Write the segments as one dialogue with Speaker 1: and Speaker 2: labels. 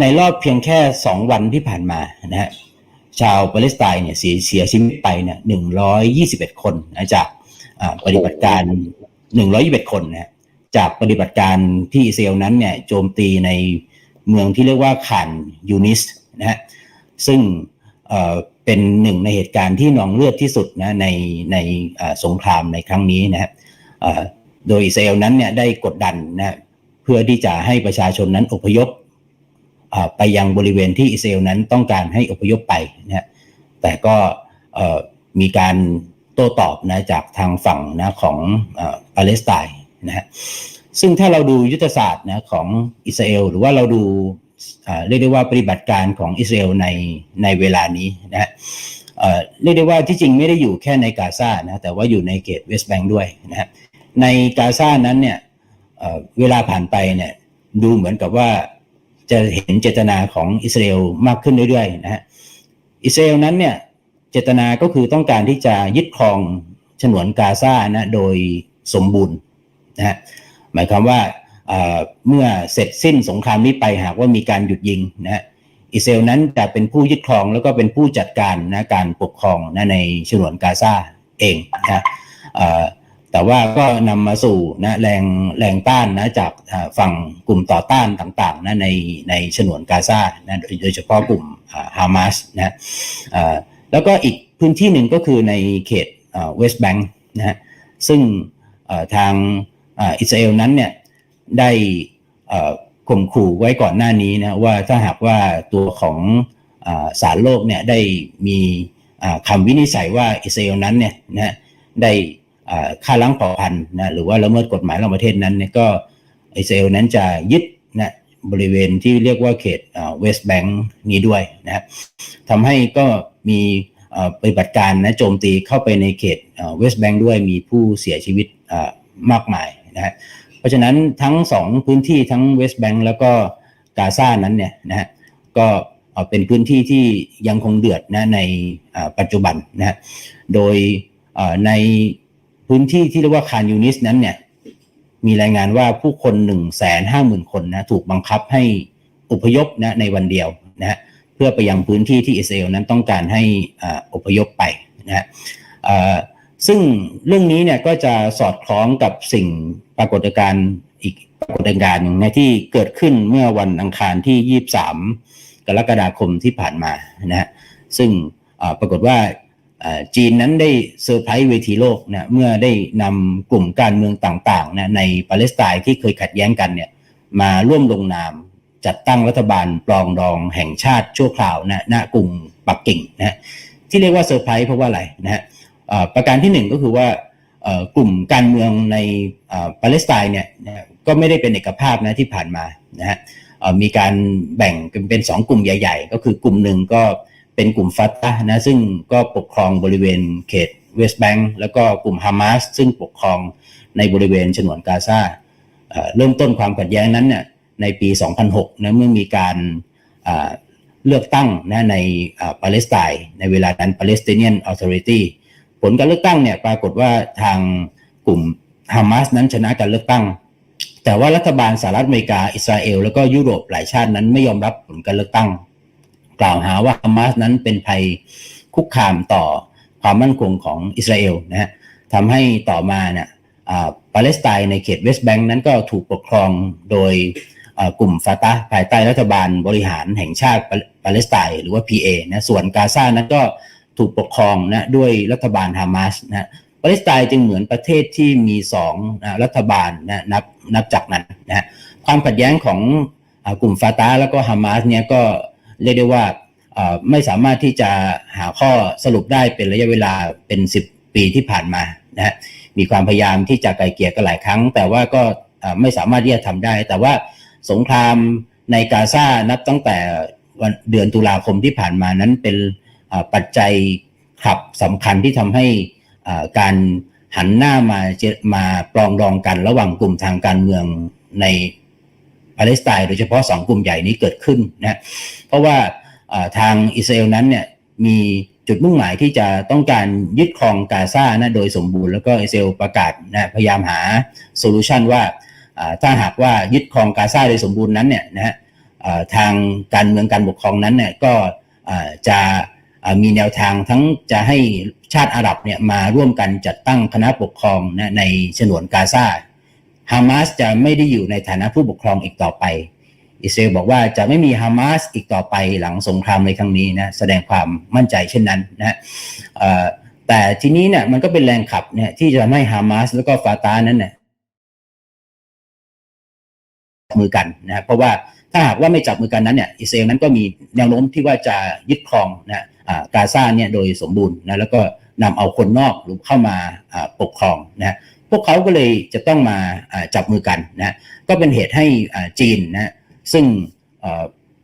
Speaker 1: ในรอบเพียงแค่สองวันที่ผ่านมานะฮะชาวปาเลสไตน์เนี่ยเสียเสียชีวิตไปเนี่ยหนึ่งร้อยยี่สิบเอ็ดคนนะจากปฏิบัติการหนึ่งร้อยยี่สิบเอ็ดคนนะฮะจากปฏิบัติการที่อิสราเอลนั้นเนี่ยโจมตีในเมืองที่เรียกว่าขานยูนิสนะฮะซึ่งเป็นหนึ่งในเหตุการณ์ที่นองเลือดที่สุดนะในในสงครามในครั้งนี้นะฮะโดยอิสราเอลนั้นเนี่ยได้กดดันนะเพื่อที่จะให้ประชาชนนั้นอพยพ ไปยังบริเวณที่อิสราเอลนั้นต้องการให้อพยพไปนะฮะแต่ก็มีการโต้ตอบนะจากทางฝั่งนะของเอ่อปาเลสไตน์นะฮะซึ่งถ้าเราดูยุทธศาสตร์นะของอิสราเอลหรือว่าเราดูเรียกได้ว่าปฏิบัติการของอิสราเอลในในเวลานี้นะฮะเรียกได้ว่าที่จริงไม่ได้อยู่แค่ในกาซานะแต่ว่าอยู่ในเขตเวสต์แบงค์ด้วยนะฮะในกาซานั้นเนี่ยเวลาผ่านไปเนี่ยดูเหมือนกับว่า จะเห็นเจตนาของอิสราเอลมากขึ้นเรื่อยๆนะฮะอิสราเอลนั้นเนี่ยเจตนาก็คือต้องการที่จะยึดครองฉนวนกาซานะโดยสมบูรณ์นะฮะหมายความว่าเมื่อเสร็จสิ้นสงครามนี้ไปหากว่ามีการหยุดยิงนะฮะอิสราเอลนั้นจะเป็นผู้ยึดครองแล้วก็เป็นผู้จัดการนะการปกครองนะในฉนวนกาซาเองนะฮะ แต่ว่าก็นำมาสู่นะแรงแรงต้านนะจากฝั่งกลุ่มต่อต้านต่างๆนะในในฉนวนกาซานะโดยเฉพาะกลุ่มฮามาสนะแล้วก็อีกพื้นที่หนึ่งก็คือในเขตเวสต์แบงค์นะฮะซึ่งทางอิสราเอลนั้นเนี่ยได้ข่มขู่ไว้ก่อนหน้านี้นะว่าถ้าหากว่าตัวของอาศาลโลกเนี่ยได้มีคำวินิจฉัยว่าอิสราเอลนั้นเนี่ยนะฮะได้ ฆ่าล้างเผ่าพันธุ์นะหรือว่าละเมิดกฎหมายระหว่างประเทศนั้นเนี่ยก็อิสราเอลนั้นจะยึดนะบริเวณที่เรียกว่าเขตเวสต์แบงค์นี้ด้วยนะครับทำให้ก็มีปฏิบัติการนะโจมตีเข้าไปในเขตเวสต์แบงค์ด้วยมีผู้เสียชีวิตอ่ามากมายนะฮะเพราะฉะนั้นทั้งสองพื้นที่ทั้งเวสต์แบงค์แล้วก็กาซานั้นเนี่ยนะฮะก็เป็นพื้นที่ที่ยังคงเดือดนะในปัจจุบันนะฮะโดยใน พื้นที่ที่เรียกว่าคานยูนิสนั้นเนี่ยมีรายงานว่าผู้คน1นึ่งแสนห้าหมื่นคนนะถูกบังคับให้อพยพนะในวันเดียวนะฮะเพื่อไปยังพื้นที่ที่อิสราเอลนั้นต้องการให้ออพยพไปนะฮะซึ่งเรื่องนี้เนี่ยก็จะสอดคล้องกับสิ่งปรากฏการณ์อีกปรากฏการณ์หนึ่งนะที่เกิดขึ้นเมื่อวันอังคารที่ 23 กรกฎาคมที่ผ่านมานะฮะซึ่งปรากฏว่า จีนนั้นได้เซอร์ไพรส์เวทีโลกนะเมื่อได้นำกลุ่มการเมืองต่างๆนะในปาเลสไตน์ที่เคยขัดแย้งกันเนี่ยมาร่วมลงนามจัดตั้งรัฐบาลปลองดองแห่งชาติชั่วคราวนะณกรุงปักกิ่งนะฮะที่เรียกว่าเซอร์ไพรส์เพราะว่าอะไรนะฮะประการที่หนึ่งก็คือว่ากลุ่มการเมืองในปาเลสไตน์เนี่ยนะก็ไม่ได้เป็นเอกภาพนะที่ผ่านมานะฮะมีการแบ่งเป็นสองกลุ่มใหญ่ ๆ ก็คือกลุ่มหนึ่งก็เเป็นกลุ่มฟัตตาห์นะซึ่งก็ปกครองบริเวณเขตเวสต์แบงก์แล้วก็กลุ่มฮามาสซึ่งปกครองในบริเวณฉนวนกาซาเริ่มต้นความขัดแย้งนั้นเนี่ยในปี 2006นะเมื่อมีการเลือกตั้งนะในอ่าปาเลสไตน์ในเวลานั้น Palestinian Authority ผลการเลือกตั้งเนี่ยปรากฏว่าทางกลุ่มฮามาสนั้นชนะการเลือกตั้ง แต่ว่ารัฐบาลสหรัฐอเมริกา อิสราเอล แล้วก็ยุโรปหลายชาตินั้นไม่ยอมรับผลการเลือกตั้ง กล่าวหาว่าฮามาสนั้นเป็นภัยคุกคามต่อความมั่นคงของอิสราเอลนะฮะทำให้ต่อมาเนี่ยปาเลสไตน์ในเขตเวสต์แบงก์นั้นก็ถูกปกครองโดยกลุ่มฟาตาภายใต้รัฐบาลบริหารแห่งชาติปาเลสไตน์หรือว่า PA นะส่วนกาซานั้นก็ถูกปกครองนะด้วยรัฐบาลฮามาสนะฮะปาเลสไตน์จึงเหมือนประเทศที่มีสองนะรัฐบาลนะนับนับจากนั้นนะฮะความขัดแย้งของอกลุ่มฟาตาแล้วก็ฮามาสเนี่ยก็ เรียกได้ว่าไม่สามารถที่จะหาข้อสรุปได้เป็นระยะเวลาเป็น 10 ปีที่ผ่านมานะฮะมีความพยายามที่จะไกลเกลี่ยกันหลายครั้ง แต่ว่าก็ไม่สามารถที่จะทำได้ แต่ว่าสงครามในกาซานับตั้งแต่วันเดือนตุลาคมที่ผ่านมานั้นเป็นปัจจัยขับสำคัญที่ทำให้การหันหน้ามามาปลองดองกันระหว่างกลุ่มทางการเมืองใน ปาเลสไตน์โดยเฉพาะสองกลุ่มใหญ่นี้เกิดขึ้นนะเพราะว่าทางอิสราเอลนั้นเนี่ยมีจุดมุ่งหมายที่จะต้องการยึดครองกาซานะโดยสมบูรณ์แล้วก็อิสราเอลประกาศนะพยายามหาโซลูชันว่าถ้าหากว่ายึดครองกาซาโดยสมบูรณ์นั้นเนี่ยนะฮะทางการเมืองการปกครองนั้นเนี่ยก็จะมีแนวทางทั้งจะให้ชาติอาหรับเนี่ยมาร่วมกันจัดตั้งคณะปกครองนะในฉนวนกาซา ฮามาสจะไม่ได้อยู่ในฐานะผู้ปกครองอีกต่อไป อิสราเอลบอกว่าจะไม่มีฮามาสอีกต่อไปหลังสงครามในครั้งนี้นะแสดงความมั่นใจเช่นนั้นนะแต่ทีนี้เนี่ยมันก็เป็นแรงขับเนี่ยที่จะทำให้ฮามาสแล้วก็ฟาตานั้นเนี่ยจับมือกันนะเพราะว่าถ้าหากว่าไม่จับมือกันนั้นเนี่ยอิสราเอลนั้นก็มีแนวโน้มที่ว่าจะยึดครองนะอ่ากาซาเนี่ยโดยสมบูรณ์นะแล้วก็นำเอาคนนอกหรือเข้ามาปกครองนะ วกเขาก็เลยจะต้องมาจับมือกันนะก็เป็นเหตุให้อ่าจีนนะซึ่ง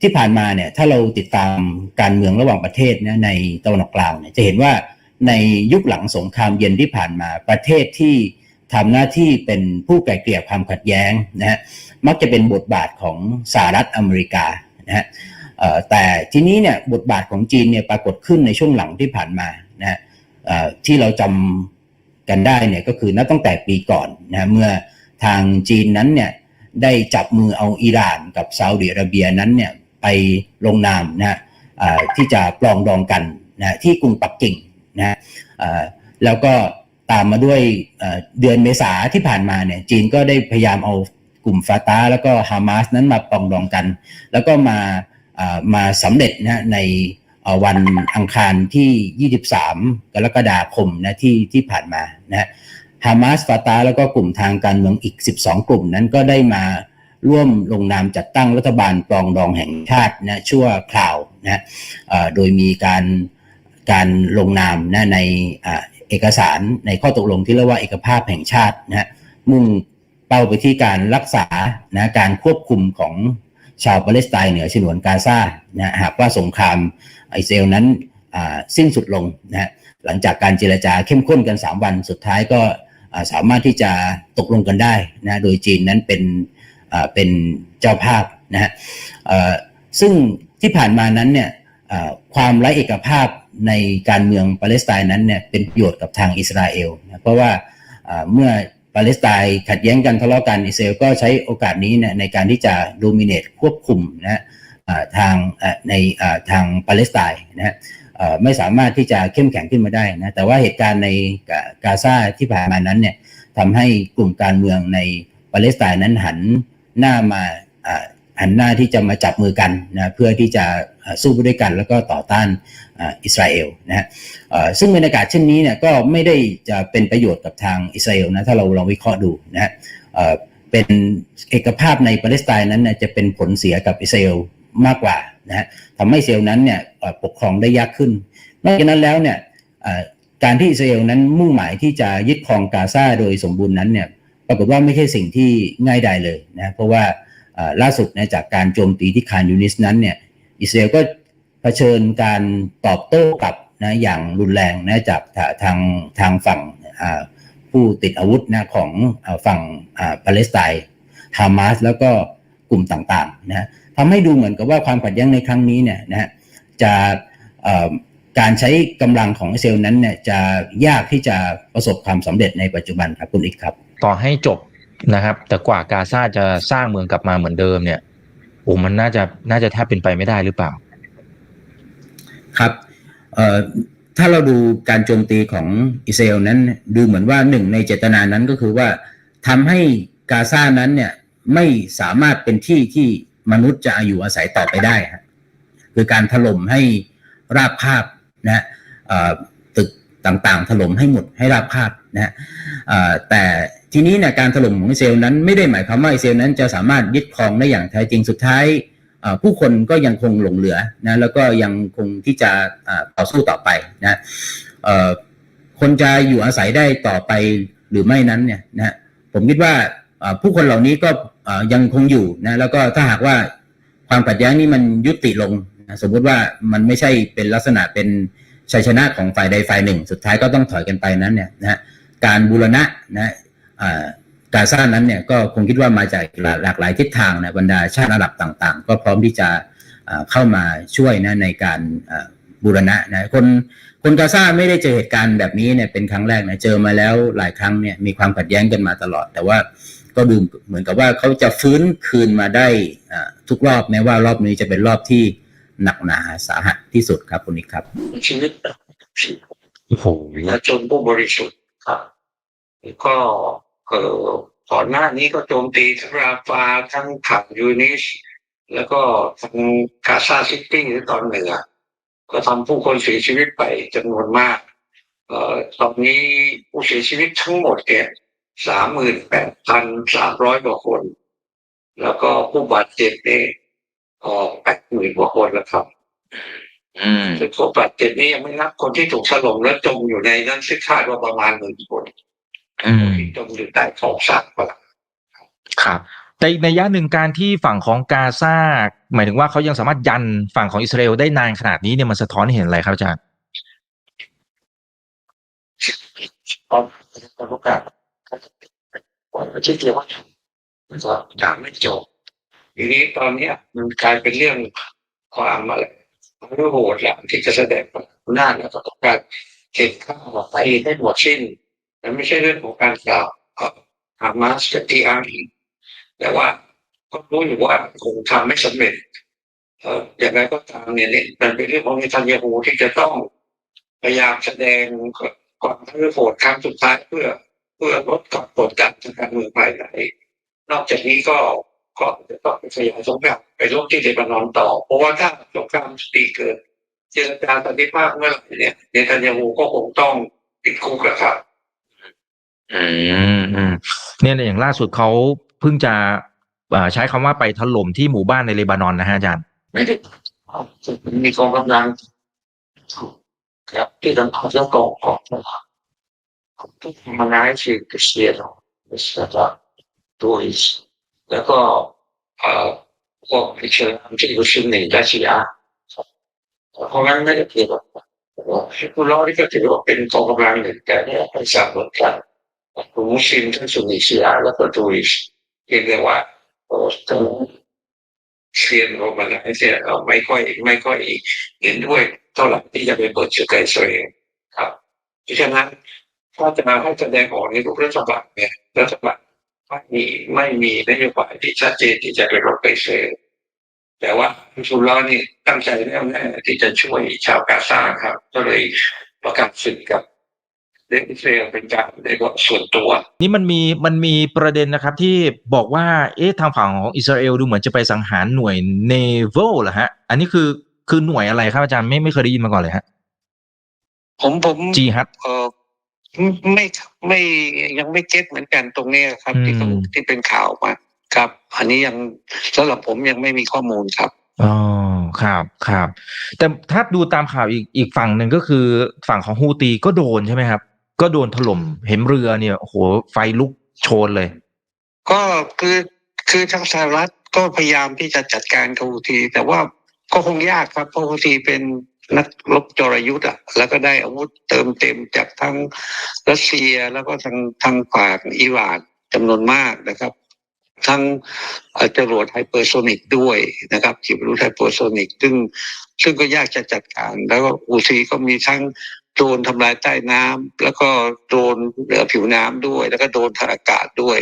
Speaker 1: ที่ผ่านมาเนี่ยถ้าเราติดตามการเมืองระหว่างประเทศนะในตะวันออกกลางเนี่ยจะเห็นว่าในยุคหลังสงครามเย็นที่ผ่านมาประเทศที่ทำหน้าที่เป็นผู้ไกล่เกลี่ยความขัดแย้งนะฮะมักจะเป็นบทบาทของสหรัฐอเมริกานะฮะแต่ทีนี้เนี่ยบทบาทของจีนเนี่ยปรากฏขึ้นในช่วงหลังที่ผ่านมานะฮะที่เราจำ กันได้เนี่ยก็คือนับตั้งแต่ปีก่อนนะเมื่อทางจีนนั้นเนี่ยได้จับมือเอาอิหร่านกับซาอุดิอาระเบียนั้นเนี่ยไปลงนามนะฮะที่จะปลองดองกันนะที่กรุงปักกิ่งนะฮะแล้วก็ตามมาด้วยเดือนเมษาที่ผ่านมาเนี่ยจีนก็ได้พยายามเอากลุ่มฟาตาแล้วก็ฮามาสนั้นมาปลองดองกัน แล้วก็มามาสำเร็จนะฮะใน วันอังคารที่ 23 กรกฎาคมนะที่ที่ผ่านมานะฮามาสฟาตาแล้วก็กลุ่มทางการเมืองอีก 12 กลุ่มนั้นก็ได้มาร่วมลงนามจัดตั้งรัฐบาลปรองดองแห่งชาตินะชั่วคราวนะโดยมีการการลงนามนะในอเอกสารในข้อตกลงที่เรียกว่าเอกภาพแห่งชาตินะมุ่งเป้าไปที่การรักษานะการควบคุมของ ชาวปาเลสไตน์เหนือฉนวนกาซานะหากว่าสงครามอิสราเอลนั้นสิ้นสุดลงนะหลังจากการเจรจาเข้มข้นกัน 3 วันสุดท้ายก็สามารถที่จะตกลงกันได้นะโดยจีนนั้นเป็นเป็นเจ้าภาพนะฮะซึ่งที่ผ่านมานั้นเนี่ยความไร้เอกภาพในการเมืองปาเลสไตน์นั้นเนี่ยเป็นประโยชน์กับทางอิสราเอลนะเพราะว่าเมื่อ ปาเลสไตน์ขัดแย้งกันทะเลาะกันอิสราเอลก็ใช้โอกาสนี้นในการที่จะดูมิเนตควบคุมนะทางในทางปาเลสไตน์นะฮะไม่สามารถที่จะเข้มแข็งขึ้นมาได้นะแต่ว่าเหตุการณ์ในกาซาที่ผ่านมานั้นเนี่ยทำให้กลุ่มการเมืองในปาเลสไตน์นั้นหันหน้ามา หันหน้าที่จะมาจับมือกันนะเพื่อที่จะสู้ไปด้วยกัน แล้วก็ต่อต้านอิสราเอลนะฮะซึ่งบรรยากาศเช่นนี้เนี่ยก็ไม่ได้จะเป็นประโยชน์กับทางอิสราเอลนะถ้าเราลองวิเคราะห์ดูนะฮะเป็นเอกภาพในปาเลสไตน์นั้นจะเป็นผลเสียกับอิสราเอลมากกว่านะฮะทำให้อิสราเซลนั้นเนี่ยปกครองได้ยากขึ้นนอกจากนั้นแล้วเนี่ยการที่อิสราเอลนั้นมุ่งหมายที่จะยึดครองกาซาโดยสมบูรณ์นั้นเนี่ยปรากฏว่าไม่ใช่สิ่งที่ง่ายดายเลยนะเพราะว่า ล่าสุดนะจากการโจมตีที่คานยูนิสนั้นเนี่ยอิสราเอลก็เผชิญการตอบโต้กลับนะอย่างรุนแรงนะจากทางทางฝั่งผู้ติดอาวุธนะของฝั่งปาเลสไตน์ฮามาสแล้วก็กลุ่มต่างๆนะทำให้ดูเหมือนกับว่าความขัดแย้งในครั้งนี้เนี่ยนะฮะจะการใช้กำลังของอิสราเอลนั้นเนี่ยจะยากที่จะประสบความสำเร็จในปัจจุบันครับคุณอีกครับ
Speaker 2: ต่อให้จบ นะครับ แต่กว่ากาซาจะสร้างเมืองกลับมาเหมือนเดิมเนี่ยโอ้มันน่าจะน่าจะแทบเป็นไปไม่ได้หรือเปล่า
Speaker 1: ครับเอ่อถ้าเราดูการโจมตีของอิสราเอลนั้น ดูเหมือนว่าหนึ่งในเจตนานั้นก็คือว่าทำให้กาซานั้นเนี่ยไม่สามารถเป็นที่ที่มนุษย์จะอยู่อาศัยต่อไปได้คือการถล่มให้ราบคาบนะฮะตึกต่างๆ ถล่มให้หมดให้ราบคาบนะฮะแต่ ทีนี้เนี่ยการถล่มของอิสราเอลนั้นไม่ได้หมายความว่าอิสราเอลนั้นจะสามารถยึดครองได้อย่างแท้จริงสุดท้ายผู้คนก็ยังคงหลงเหลือนะแล้วก็ยังคงที่จะต่อสู้ต่อไปนะคนจะอยู่อาศัยได้ต่อไปหรือไม่นั้นเนี่ยนะผมคิดว่าผู้คนเหล่านี้ก็ยังคงอยู่นะแล้วก็ถ้าหากว่าความขัดแย้งนี้มันยุติลงนะสมมุติว่ามันไม่ใช่เป็นลักษณะเป็นชัยชนะของฝ่ายใดฝ่ายหนึ่ง สุดท้ายก็ต้องถอยกันไปนั้นเนี่ยนะการบูรณะนะ กาซานั้นเนี่ยก็คงคิดว่ามาจากหลากหลายทิศทางนะบรรดาชาติอาหรับต่าง ๆ ก็พร้อมที่จะอ่าเข้ามาช่วยนะในการอ่าบูรณะนะคนคนกาซาไม่ได้เจอเหตุการณ์แบบนี้เนี่ยเป็นครั้งแรกนะเจอมาแล้วหลายครั้งเนี่ยมีความขัดแย้งกันมาตลอด แต่ว่าก็ดูเหมือนกับว่าเขาจะฟื้นคืนมาได้อ่าทุกรอบแม้ว่ารอบนี้จะเป็นรอบที่หนักหนาสาหัสที่สุดครับคุณนิกครับ
Speaker 3: ชีวิตแบบ
Speaker 2: โอ้โห
Speaker 3: และจนผู้บริสุทธิ์ครับก็ เออก่อนหน้านี้ก็โจมตีทั้งราฟาทั้งขับยูนิสแล้วก็ทางกาซาซิตี้หรือตอนเหนือ ก็ทำผู้คนเสียชีวิตไปจำนวนมากเอ่อตอนนี้ผู้เสียชีวิตทั้งหมดเนี่ยสามหมื่นแปดพันสามร้อยกว่าคน แล้วก็ผู้บาดเจ็บเนี่ยก็แปดหมื่นกว่าคนแล้วครับ
Speaker 2: อืม
Speaker 3: ส่วนผู้บาดเจ็บนี่ยังไม่นับคนที่ถูกถล่มและจมอยู่ในนั้นซึ่งคาดว่าประมาณหมื่นคน
Speaker 2: อืม
Speaker 3: ที่จมอยู่ใต้ท้องสระปะ
Speaker 2: ครับแต่อีกในยะหนึ่งการที่ฝั่งของกาซาหมายถึงว่าเขายังสามารถยันฝั่งของอิสราเอลได้นานขนาดนี้เนี่ยมันสะท้อนให้เห็นอะไรครับอาจารย์
Speaker 3: ตอนตอนโอกาสวันที่เดียวว่ามันก็ยังไม่จบทีนี้ตอนเนี้ยมันกลายเป็นเรื่องความอะไรความโหดแล้วที่จะแสดงหน้าจแล้วก็ต้องการเก็บข้าวไปให้หมดสิ้น มันไม่ใช่เรื่องของการกล่าวฮามาสกับทีอาร์แต่ว่าก็รู้อยู่ว่าคงทำไม่สำเร็จเอ่ออย่างไรก็ตามเนี่ยนี่มันเป็นเรื่องของเนทันยาฮูที่จะต้องพยายามแสดงความเพื่อโหดครั้งสุดท้ายเพื่อเพื่อลดความกดดันทางการเมืองภายในนอกจากนี้ก็ก็จะต้องไปขยายสงครามไปลบที่เลบานอนต่อ เพราะว่าถ้าสงครามตีเกิด เจรจาสันติภาพเมื่อไหร่เนี่ยเนทันยาฮูก็คงต้องติดคุกอะครับ
Speaker 2: อืมอืมเนี่ยอย่างล่าสุดเขาเพิ่งจะอ่าใช้คำว่าไปถล่มที่หมู่บ้านในเลบานอนนะฮะอาจารย์
Speaker 3: ไม่ได้มีกองกำลังครับที่ทำเอาเรื่องกองกองนะครับที่มันง่ายคือเสียหรอกเสียละตัวอีกแล้วก็เอ่อพวกอิสลามที่อยู่ซึ่งหนึ่งและชีอะห์เพราะงั้นไม่ได้เกี่ยวกับฮิบุลลอฮ์นี่ก็ถือว่าเป็นกองกำลังหนึ่งแต่เนี่ยเป็นสามเหมือนกัน กลุ่มมุสลิมทั้งสุนนีชีอะห์แล้วก็ตัวอีกเรียกได้ว่าโอ้ทั้งเซียนโรมันไลท์เนี่ยเราไม่ค่อยไม่ค่อยเห็นด้วยเท่าไหร่ที่จะไปเปิดศึกกับอิสราเอลครับเพราะฉะนั้นถ้าจะมาให้แสดงออกในรูปรัฐบาลเนี่ยรัฐบาลไม่มีไม่มีนโยบายที่ชัดเจนที่จะไปรบกับอิสราเอลแต่ว่าอิสุลลอฮ์นี่ตั้งใจแน่วแน่ที่จะช่วยชาวกาซาครับ ก็เลยประกาศศึกกับ เด็กอิสราเอลเป็นการเรียกว่าส่วนตัว
Speaker 2: นี่มันมีมันมีประเด็นนะครับที่บอกว่าเอ๊ะทางฝั่งของอิสราเอลดูเหมือนจะไปสังหารหน่วยเนเวลเหรอฮะ อันนี้คือคือหน่วยอะไรครับอาจารย์ไม่ไม่เคยได้ยินมาก่อนเลยฮะ
Speaker 3: ผมผม
Speaker 2: จีฮัด
Speaker 3: เออไม่ไม่ยังไม่เก็ตเหมือนกันตรงเนี้ยครับ ที่เขา
Speaker 2: อืม
Speaker 3: ที่เป็นข่าวมาครับ อันนี้ยังสำหรับผมยังไม่มีข้อมูลครับ
Speaker 2: อ๋อครับครับ แต่ถ้าดูตามข่าวอีกอีกฝั่งหนึ่งก็คือฝั่งของฮูตีก็โดนใช่ไหมครับ ก็โดนถล่มเห็นเรือเนี่ยโหไฟลุกโชนเลย
Speaker 3: ก็คือคือทางสหรัฐก็พยายามที่จะจัดการกับฮูที แต่ว่าก็คงยากครับเพราะฮูทีเป็นนักรบจรยุทธ์อะแล้วก็ได้อาวุธเติมเต็มจากทั้งรัสเซียแล้วก็ทางทางฝั่งอิหร่านจำนวนมากนะครับ ทั้งเจรวดไฮเปอร์โซนิกด้วยนะครับขีปนาวุธไฮเปอร์โซนิกซึ่งซึ่งก็ยากจะจัดการ แล้วก็อูทีก็มีทั้ง โดนทำลายใต้น้ำแล้วก็โดนเหนือผิวน้ำด้วย แล้วก็โดนทางอากาศด้วย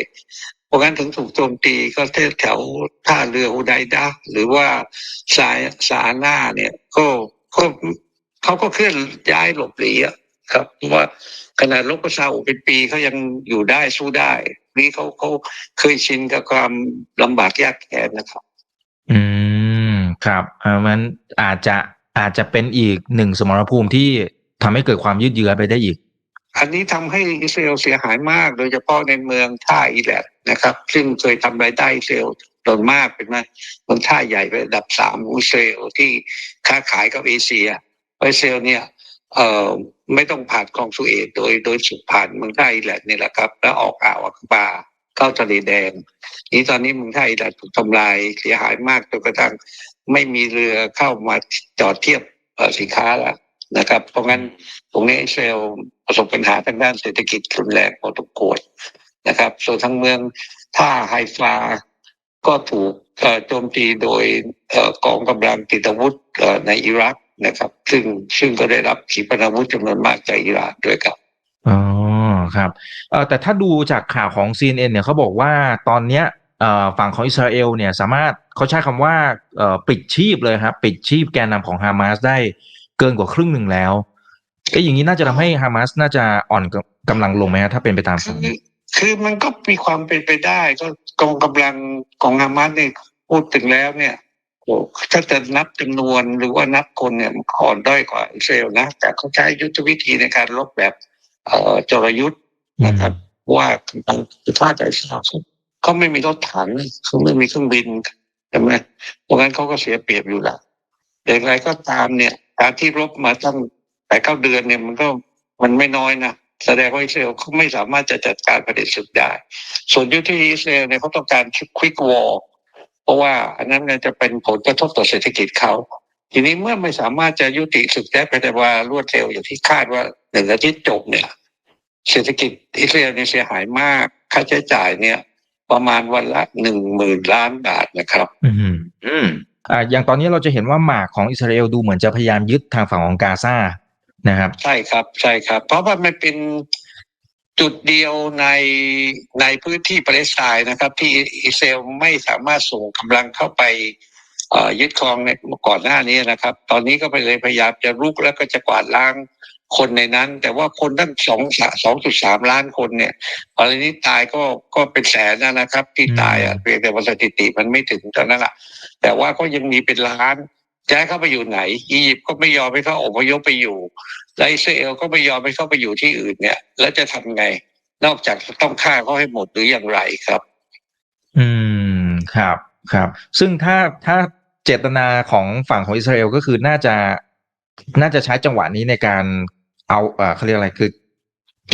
Speaker 3: เพราะงั้นถึงถูกโจมตีก็แถวท่าเรือฮูไดดะหรือว่าสายสาหน้าเนี่ยก็ก็เขาก็เคลื่อนย้ายหลบหลีอะครับเพราะว่าขนาดลบกับซาอุเป็นปีเขายังอยู่ได้สู้ได้ นี่เขาเขาเคยชินกับความลำบากยากแค้นนะครับ
Speaker 2: อืมครับอ่ามันอาจจะอาจจะเป็นอีกหนึ่งสมรภูมิที่ ทำให้เกิดความยืดเยื้อไปได้อีก
Speaker 3: อันนี้ทำให้อิสราเอลเสียหายมาก โดยเฉพาะในเมืองท่าอิแลดนะครับ ซึ่งเคยทำรายได้อิสราเอลโดนมากเป็นไหมเมืองท่าใหญ่เป็นอันดับสามของอิสราเอลที่ค้าขายกับเอเชียอิสราเอลเนี่ยเอ่อไม่ต้องผ่านคลองสุเอตโดยโดยสุดผ่านเมืองท่าอิแลดนี่แหละครับ แล้วออกอ่าวอักบาเข้าทะเลแดง นี้ตอนนี้เมืองท่าอิแลดถูกทำลายเสียหายมากจนกระทั่งไม่มีเรือเข้ามาจอดเทียบสินค้าแล้ว นะครับ เพราะงั้นตรงนี้อิสราเอลประสบปัญหาทางด้านเศรษฐกิจรุนแรงพอสมควรนะครับ ส่วนทางเมืองท่าไฮฟาก็ถูกโจมตีโดยกองกำลังติดอาวุธในอิรักนะครับ ซึ่งซึ่งก็ได้รับขีปนาวุธจำนวนมากจากอิร่านด้วยครับ
Speaker 2: อ๋อครับแต่ถ้าดูจากข่าวของ CNN เนี่ยเขาบอกว่าตอนเนี้ยฝั่งของอิสราเอลเนี่ยสามารถเขาใช้คำว่าปิดชีพเลยครับ ปิดชีพแกนนำของฮามาสได้ เกินกว่าครึ่งหนึ่งแล้วก็อย่างนี้น่าจะทำให้ฮามาสน่าจะอ่อนกำลังลงไหมฮะถ้าเป็นไปตาม
Speaker 3: คื
Speaker 2: ฝั่ง
Speaker 3: อ
Speaker 2: นี้
Speaker 3: คือมันก็มีความเป็นไปได้ ก็กองกำลังของฮามาสเนี่ยพูดถึงแล้วเนี่ยโอ้ถ้าจะนับจำนวนหรือว่านับคนเนี่ยมันอ่อนด้อยกว่าอิสราเอลนะ แต่เขาใช้ยุทธวิธีในการลบแบบ เอ่อจรยุทธ์นะครับ ว่าคือถ้าใจสาวเขาไม่มีรถถังเขาไม่มีเครื่องบินใช่ไหมเพราะงั้นเขาก็เสียเปรียบอยู่แล้วอย่างไรก็ตามเนี่ย การที่รบมาตั้งแต่เก้าเดือนเนี่ยมันก็มันไม่น้อยนะแสดงว่าอิสราเอลเขาไม่สามารถจะจัดการประเด็นศึกได้ ส่วนยุทธวิธีอิสราเอลเนี่ยเขาต้องการควิกวอลเพราะว่าอันนั้นเนี่ยจะเป็นผลกระทบต่อเศรษฐกิจเขาทีนี้เมื่อไม่สามารถจะยุติศึกได้ภายในเวลารวดเร็วอย่างที่คาดว่าหนึ่งอาทิตย์จบเนี่ย เศรษฐกิจอิสราเอลเนี่ยเสียหายมาก ค่าใช้จ่ายเนี่ย ประมาณวันละหนึ่งหมื่นล้านบาทนะครับ
Speaker 2: อืม อ่าอย่างตอนนี้เราจะเห็นว่าหมากของอิสราเอลดูเหมือนจะพยายามยึดทางฝั่งของกาซานะครับ
Speaker 3: ใช่ครับใช่ครับ เพราะว่ามันเป็นจุดเดียวในในพื้นที่ปาเลสไตน์นะครับ ที่อิสราเอลไม่สามารถส่งกำลังเข้าไปยึดครองในก่อนหน้านี้นะครับ ตอนนี้ก็ไปเลยพยายามจะรุกแล้วก็จะกวาดล้าง คนในนั้น แต่ว่าคนตั้งสองสองจุดสามล้านคนเนี่ยตอนนี้ตายก็ก็เป็นแสนแล้วนะครับ ที่ตายอะเพียงแต่ว่าสถิติมันไม่ถึงเท่านั้นแหละแต่ว่าก็ยังมีเป็นล้านจะให้เข้าไปอยู่ไหน อียิปต์ก็ไม่ยอมให้เขาอพยพไปอยู่และอิสราเอลก็ไม่ยอมให้เข้าไปอยู่ที่อื่นเนี่ย แล้วจะทำไง นอกจากต้องฆ่าเขาให้หมดหรืออย่างไรครับ
Speaker 2: อืมครับครับ ซึ่งถ้าถ้าเจตนาของฝั่งของอิสราเอลก็คือน่าจะน่าจะใช้จังหวะนี้ในการ เอาเอ่อเขาเรียกอะไรคือ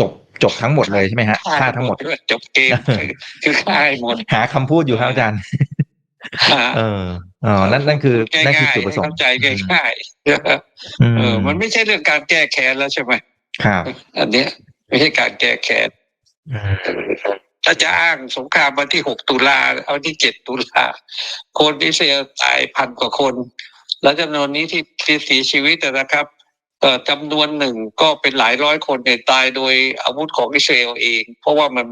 Speaker 2: จบจบทั้งหมดเลยใช่ไหมฮะฆ่าทั้งหมด
Speaker 3: จบเกมคือคือฆ่าให้หมด
Speaker 2: หาคำพูดอยู่ครับอาจารย์
Speaker 3: ฮะ
Speaker 2: เอออ๋อนั่นนั่นคือ
Speaker 3: ง่าย
Speaker 2: นั่นคือ
Speaker 3: ๆ
Speaker 2: จุดประสงค์
Speaker 3: เข้าใจง่ายๆ
Speaker 2: อืม
Speaker 3: เออ มันไม่ใช่เรื่องการแก้แค้นแล้วใช่ไหม
Speaker 2: ครับ
Speaker 3: อันเนี้ย ไม่ใช่การแก้แค้น
Speaker 2: อืม
Speaker 3: ถ้าจะอ้างสงครามวันที่หกตุลาเอาที่เจ็ดตุลาคนอิสราเอลตายพันกว่าคน แล้วจำนวนนี้ที่ที่เสียชีวิตนะครับเอ่อ จำนวนหนึ่งก็เป็นหลายร้อยคนเนี่ยตายโดยอาวุธของอิสราเอลเอง เพราะว่ามัน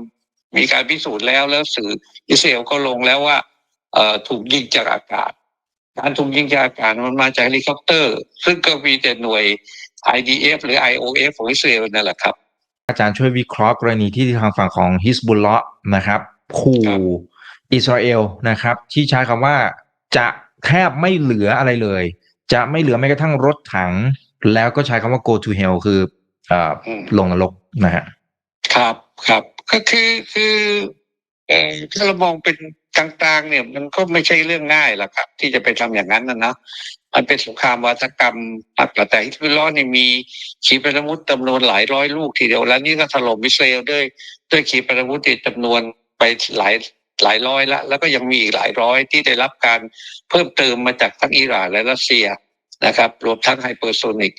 Speaker 3: มีการพิสูจน์แล้วแล้วสื่ออิสราเอลก็ลงแล้วว่าถูกยิงจากอากาศ การถูกยิงจากอากาศมันมาจากเฮลิคอปเตอร์ ซึ่งก็มีแต่หน่วย IDF หรือ IOF ของอิสราเอลนั่นแหละครับ
Speaker 2: อาจารย์ช่วยวิเคราะห์กรณีที่ทางฝั่งของฮิสบุลเลาะนะครับขู่อิสราเอลนะครับ ที่ใช้คำว่าจะแทบไม่เหลืออะไรเลย จะไม่เหลือแม้กระทั่งรถถัง แล้วก็ใช้คำว่า go to hell คือเอ่อ
Speaker 3: อืม
Speaker 2: ลงนรกนะฮะ
Speaker 3: ครับครับก็คือคือเอ่อถ้าเรามองเป็นกลางๆ เนี่ยมันก็ไม่ใช่เรื่องง่ายหรอกครับ ที่จะไปทำอย่างนั้นนะนะมันเป็นสงครามวาทกรรมอักแต่ฮิสบุลลอฮ์เนี่ยมีขีปนาวุธจำนวนหลายร้อยลูกทีเดียวแล้วนี่ก็ถล่มอิสราเอลด้วยด้วยขีปนาวุธอีกจำนวนไปหลายหลายร้อยละแล้วก็ยังมีอีกหลายร้อยที่ได้รับการเพิ่มเติมมาจากทั้งอิหร่านและรัสเซีย นะครับ รวมทั้งไฮเปอร์โซนิก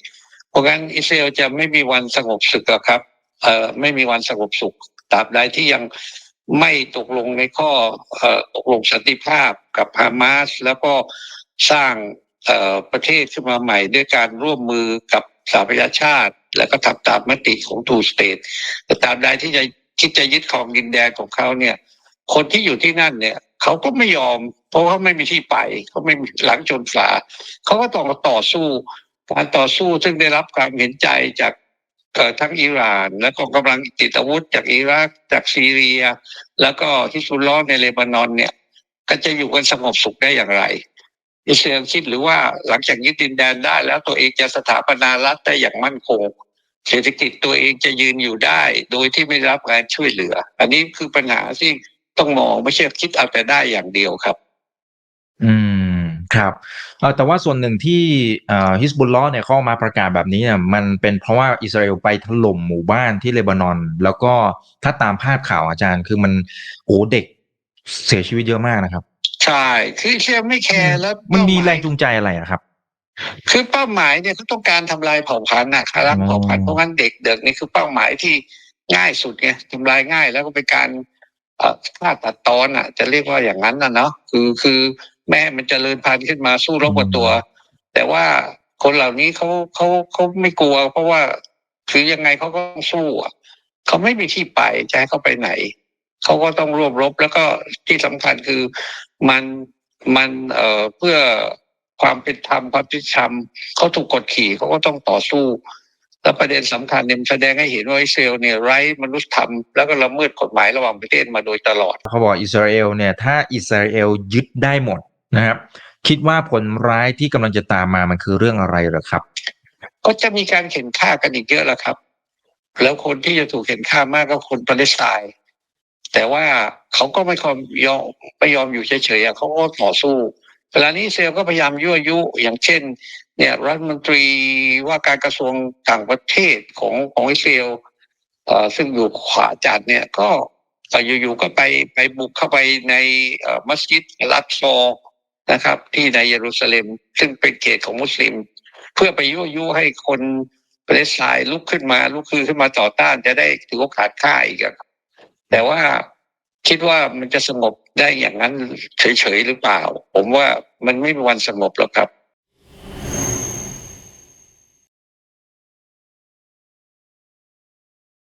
Speaker 3: เพราะงั้นอิสราเอลจะไม่มีวันสงบศึกหรอกครับเอ่อไม่มีวันสงบสุขตราบใดที่ยังไม่ตกลงในข้อเอ่อตกลงสันติภาพกับฮามาสแล้วก็สร้างเอ่อประเทศขึ้นมาใหม่ ด้วยการร่วมมือกับสหประชาชาติ แล้วก็ทำตามมติของทูสเตทแต่ตาบใดที่จะคิดจะยึดครองดินแดนของเขาเนี่ย คนที่อยู่ที่นั่นเนี่ย เขาก็ไม่ยอม เพราะเขาไม่มีที่ไปเขาไม่มีหลังชนฝาเขาก็ต้องต่อสู้การต่อสู้ซึ่งได้รับความเห็นใจจากทั้งอิหร่าน และก็กำลังติดอาวุธจากอิรักจากซีเรีย แล้วก็ฮิสบุลลอฮ์ในเลบานอนเนี่ย ก็จะอยู่กันสงบสุขได้อย่างไรอิสราเอลคิดหรือว่าหลังจากยึดดินแดนได้แล้วตัวเองจะสถาปนารัฐได้อย่างมั่นคง เศรษฐกิจตัวเองจะยืนอยู่ได้ โดยที่ไม่รับการช่วยเหลือ อันนี้คือปัญหาที่ ต้องมองไม่ใช่คิดเอาแต่ได้อย่างเดียวครับ
Speaker 2: อืมครับเอ่อแต่ว่าส่วนหนึ่งที่เอ่อฮิสบุลลอฮ์เนี่ยเข้ามาประกาศแบบนี้เนี่ยมันเป็นเพราะว่าอิสราเอลไปถล่มหมู่บ้านที่เลบานอน แล้วก็ถ้าตามภาพข่าวอาจารย์ คือมันโอ้เด็กเสียชีวิตเยอะมากนะครับ
Speaker 3: ใช่ คืออิสราเอลไม่แคร์แล้ว
Speaker 2: มันมี
Speaker 3: เป้าหาย
Speaker 2: แรงจูงใจอะไรอะครับ
Speaker 3: คือเป้าหมายเนี่ยเขาต้องการทำลายเผ่าพันธุ์นะคารัก
Speaker 2: อ๋อ
Speaker 3: เผ่าพันธุ์เพราะงั้นเด็กเด็กนี่คือเป้าหมายที่ง่ายสุดไงทำลายง่ายแล้วก็เป็นการเอ่อ ฆ่าตัดตอนอะ จะเรียกว่าอย่างนั้นนะเนาะคือคือแม่มันจเจริญพันธุ์ขึ้นมาสู้รบกับตัว แต่ว่าคนเหล่านี้เขาเขาเขาไม่กลัว เพราะว่าคือยังไงเขาก็ต้องสู้อะเขาไม่มีที่ไปจะให้เขาไปไหนเขาก็ต้องรวบรบแล้วก็ที่สำคัญคือมันมันเอ่อเพื่อความเป็นธรรมความยุติธรรมเขาถูกกดขี่เขาก็ต้องต่อสู้ แล้วประเด็นสำคัญเนี่ยมันแสดงให้เห็นว่าอิสราเอลเนี่ยไร้มนุษยธรรมแล้วก็ละเมิดกฎหมายระหว่างประเทศมาโดยตลอด
Speaker 2: เขาบอกอิสราเอลเนี่ยถ้าอิสราเอลยึดได้หมดนะครับ คิดว่าผลร้ายที่กำลังจะตามมามันคือเรื่องอะไรเหรอครับ
Speaker 3: ก็จะมีการเข็นฆ่ากันอีกเยอะแล้วครับ แล้วคนที่จะถูกเข็นฆ่ามากก็คนปาเลสไตน์แต่ว่าเขาก็ไม่ยอมยอมไม่ยอมอยู่เฉยๆอะเขาก็ต่อสู้เวลานี้อิสราเซลก็พยายามยั่วยุอย่างเช่น เนี่ยรัฐมนตรีว่าการกระทรวงต่างประเทศของของอิสราเอลอ่อซึ่งอยู่ขวาจัดเนี่ยก็อยู่ๆก็ไปไปบุกเข้าไปในมัสยิดลักซอนะครับ ที่ในเยรูซาเล็ม ซึ่งเป็นเขตของมุสลิม เพื่อไปยั่วยุให้คนปาเลสไตน์ลุกขึ้นมาลุกคือขึ้นมาต่อต้านจะได้ถือโอกาสฆ่าอีกครับแต่ว่าคิดว่ามันจะสงบได้อย่างนั้นเฉยๆหรือเปล่า ผมว่ามันไม่มีวันสงบหรอกครับ